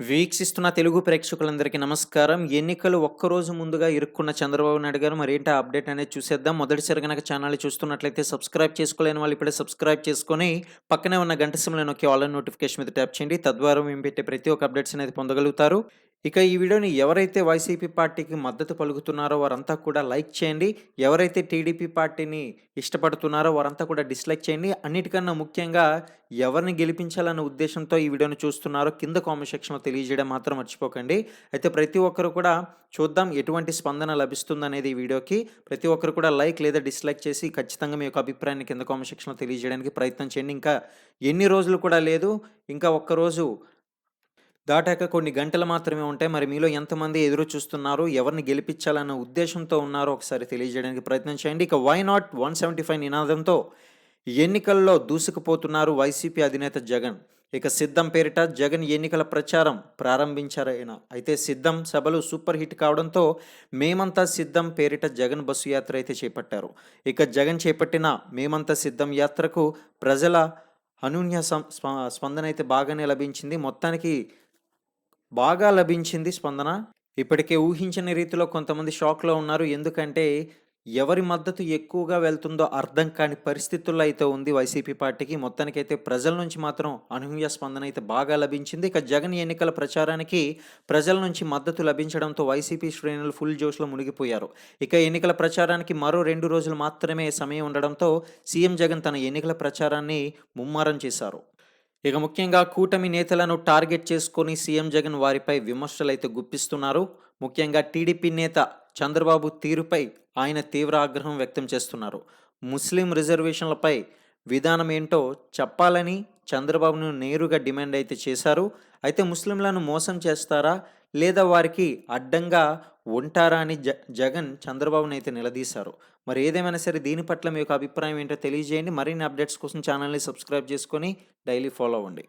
వీక్షిస్తున్న తెలుగు ప్రేక్షకులందరికీ నమస్కారం. ఎన్నికలు ఒక్కరోజు ముందుగా ఇరుక్కున్న చంద్రబాబు నాయుడు గారు మరేంటి అప్డేట్ అనేది చూసేద్దాం. మొదటిసారి గనక ఛానల్ చూస్తున్నట్లయితే సబ్స్క్రైబ్ చేసుకోలేని వాళ్ళు ఇప్పుడే సబ్స్క్రైబ్ చేసుకొని, పక్కనే ఉన్న గంట సిమ్లో నొక్కి ఆల్ నోటిఫికేషన్ మీద ట్యాప్ చేయండి. తద్వారా మేము పెట్టే ప్రతి ఒక్క అప్డేట్స్ అనేది పొందగలుగుతారు. ఇక ఈ వీడియోని ఎవరైతే వైసీపీ పార్టీకి మద్దతు పలుకుతున్నారో వారంతా కూడా లైక్ చేయండి. ఎవరైతే టీడీపీ పార్టీని ఇష్టపడుతున్నారో వారంతా కూడా డిస్‌లైక్ చేయండి. అన్నిటికన్నా ముఖ్యంగా ఎవరిని గెలిపించాలన్న ఉద్దేశంతో ఈ వీడియోని చూస్తున్నారో కింద కామెంట్ సెక్షన్‌లో తెలియజేయడం మాత్రం మర్చిపోకండి. అయితే ప్రతి ఒక్కరు కూడా చూద్దాం ఎటువంటి స్పందన లభిస్తుందనేది ఈ వీడియోకి. ప్రతి ఒక్కరు కూడా లైక్ లేదా డిస్‌లైక్ చేసి ఖచ్చితంగా మీ యొక్క అభిప్రాయాన్ని కింద కామెంట్ సెక్షన్‌లో తెలియజేయడానికి ప్రయత్నం చేయండి. ఇంకా ఎన్ని రోజులు కూడా లేదు. ఇంకా ఒక్కరోజు దాటాక కొన్ని గంటలు మాత్రమే ఉంటాయి. మరి మీలో ఎంతమంది ఎదురు చూస్తున్నారు? ఎవరిని గెలిపించాలన్న ఉద్దేశంతో ఉన్నారో ఒకసారి తెలియజేయడానికి ప్రయత్నం చేయండి. ఇక వై నాట్ 175 నినాదంతో ఎన్నికల్లో దూసుకుపోతున్నారు వైసీపీ అధినేత జగన్. ఇక సిద్ధం పేరిట జగన్ ఎన్నికల ప్రచారం ప్రారంభించారాయన. అయితే సిద్ధం సభలు సూపర్ హిట్ కావడంతో మేమంతా సిద్ధం పేరిట జగన్ బస్సు యాత్ర అయితే చేపట్టారు. ఇక జగన్ చేపట్టిన మేమంతా సిద్ధం యాత్రకు ప్రజల అనూన్య సం స్ప స్పందన అయితే బాగానే లభించింది. మొత్తానికి బాగా లభించింది స్పందన. ఇప్పటికే ఊహించని రీతిలో కొంతమంది షాక్‌లో ఉన్నారు. ఎందుకంటే ఎవరి మద్దతు ఎక్కువగా వెళ్తుందో అర్థం కాని పరిస్థితుల్లో అయితే ఉంది వైసీపీ పార్టీకి. మొత్తానికైతే ప్రజల నుంచి మాత్రం అనూహ్య స్పందన అయితే బాగా లభించింది. ఇక జగన్ ఎన్నికల ప్రచారానికి ప్రజల నుంచి మద్దతు లభించడంతో వైసీపీ శ్రేణులు ఫుల్ జోష్‌లో మునిగిపోయారు. ఇక ఎన్నికల ప్రచారానికి మరో రెండు రోజులు మాత్రమే సమయం ఉండడంతో సీఎం జగన్ తన ఎన్నికల ప్రచారాన్ని ముమ్మారం చేశారు. ఇక ముఖ్యంగా కూటమి నేతలను టార్గెట్ చేసుకొని సీఎం జగన్ వారిపై విమర్శలైతే గుప్పిస్తున్నారు. ముఖ్యంగా టీడీపీ నేత చంద్రబాబు తీరుపై ఆయన తీవ్ర ఆగ్రహం వ్యక్తం చేస్తున్నారు. ముస్లిం రిజర్వేషన్లపై విధానం ఏంటో చెప్పాలని చంద్రబాబును నేరుగా డిమాండ్ అయితే చేశారు. అయితే ముస్లింలను మోసం చేస్తారా? లేదా వారికి అడ్డంగా ఉంటారా? అని జ జగన్ చంద్రబాబునైతే నిలదీశారు. మరి ఏదేమైనా సరే దీని పట్ల మీ యొక్క అభిప్రాయం ఏంటో తెలియజేయండి. మరిన్ని అప్డేట్స్ కోసం ఛానల్‌ని సబ్స్క్రైబ్ చేసుకొని డైలీ ఫాలో అవ్వండి.